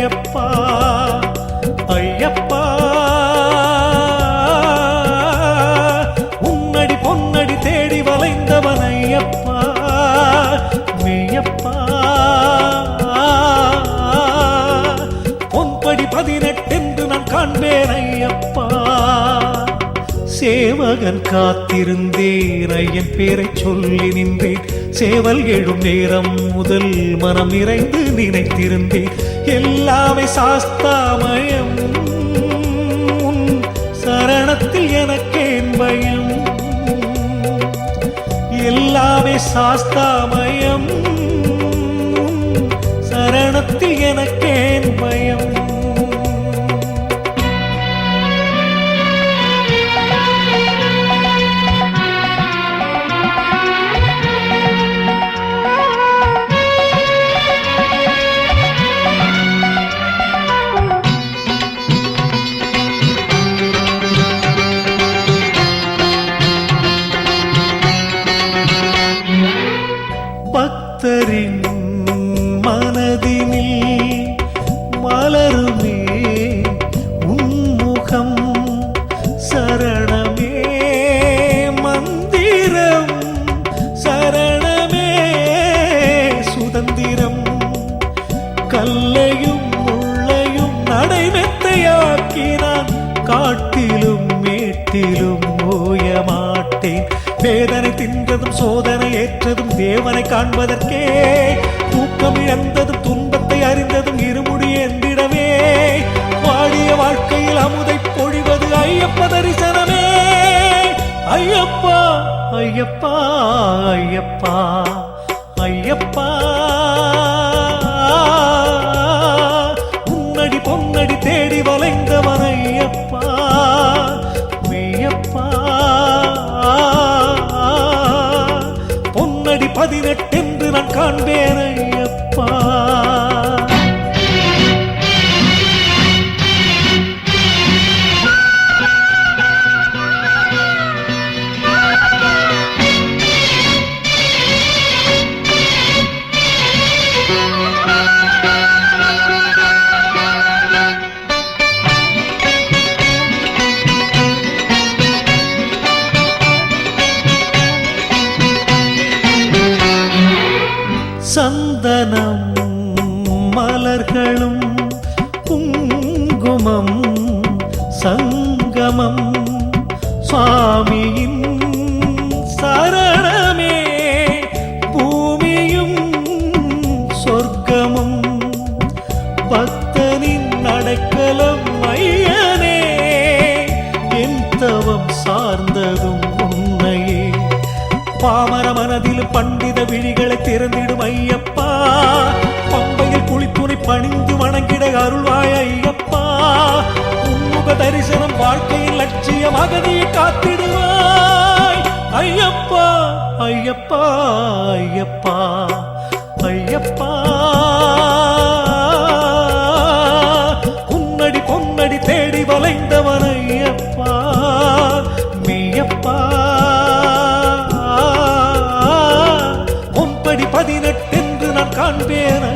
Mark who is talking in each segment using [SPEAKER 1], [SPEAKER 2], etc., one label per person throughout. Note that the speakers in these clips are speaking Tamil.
[SPEAKER 1] ஐயப்பா ஐயப்பா. உன்னடி பொன்னடி தேடி வளைந்தவன் ஐயப்பா மெய்யப்பா. பொன்படி பதினெட்டென்று நான் காண்பேன் ஐயப்பா. சேவகன் காத்திருந்தேன் ஐயன் பேரை சொல்லி நின்றேன். சேவல் எழும் நேரம் முதல் மனம் நிறைந்து நினைத்திருந்தேன். எல்லாமே சாஸ்தாமயம். சரணத்தில் எனக்கேன் பயம். எல்லாமே சாஸ்தாமயம். ధరించ வேதனை தின்றதும் சோதனை ஏற்றதும் தேவனை காண்பதற்கே. தூக்கம் இழந்ததும் துன்பத்தை அறிந்ததும் இருமுடி எந்திடவே வாடிய வாழ்க்கையில் அமுதை பொழிவது ஐயப்ப தரிசனமே. ஐயப்பா ஐயப்பா ஐயப்பா ஐயப்பா. சந்தனம் மலர்களும் குங்குமம் சங்கமம். சுவாமியின் சரணமே பூமியும் சொர்க்கமும். பக்தனின் அடைக்கலம் மையனே என் தவம் சார்ந்ததும் உன்னையே. பாமர மனதில் பண்டித விழிகளை திறந்திடும் ஐயம் ஐயப்பா ஐயப்பா ஐயப்பா. உன்னடி பொன்னடி தேடி வளைந்தவன் ஐயப்பா மெய்யப்பா பொன்படி பதினெட்டென்று நான் காண்பேன்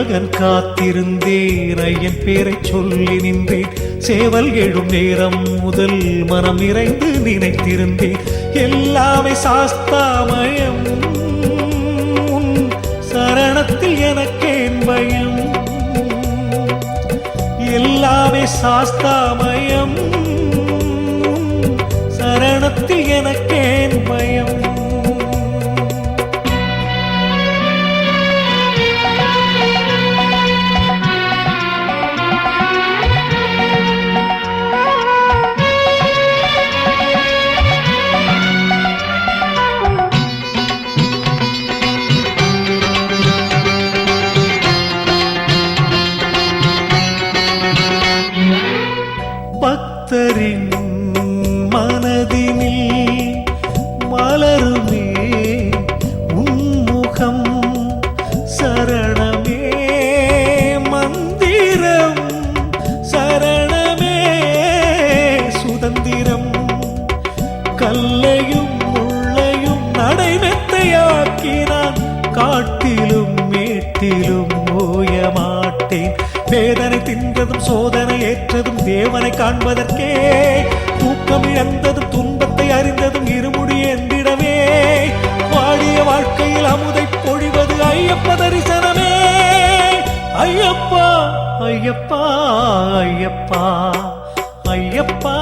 [SPEAKER 1] சேவகன் காத்திருந்தேன். ஐயன் பேரை சொல்லி நின்றேன். சேவல் எழும் நேரம் முதல் மனம் நிறைந்து நினைத்திருந்தேன். எல்லாமே சாஸ்தாமயம். சரணத்தில் எனக்கேன் பயம். எல்லாமே சாஸ்தாமயம். சரணத்தில் எனக்கேன் பயம். மேட்டிலும் ஓய மாட்டேன். வேதனை தின்றதும் சோதனை ஏற்றதும் தேவனை காண்பதற்கே. தூக்கம் இழந்ததும் துன்பத்தை அறிந்ததும் இருமுடி என்றிடவே வாடிய வாழ்க்கையில் அமுதை பொழிவது ஐயப்ப தரிசனமே. ஐயப்பா ஐயப்பா ஐயப்பா ஐயப்பா.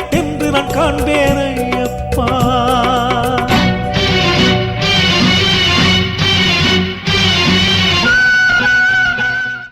[SPEAKER 1] பொன்னடி நான் காண்பேன்.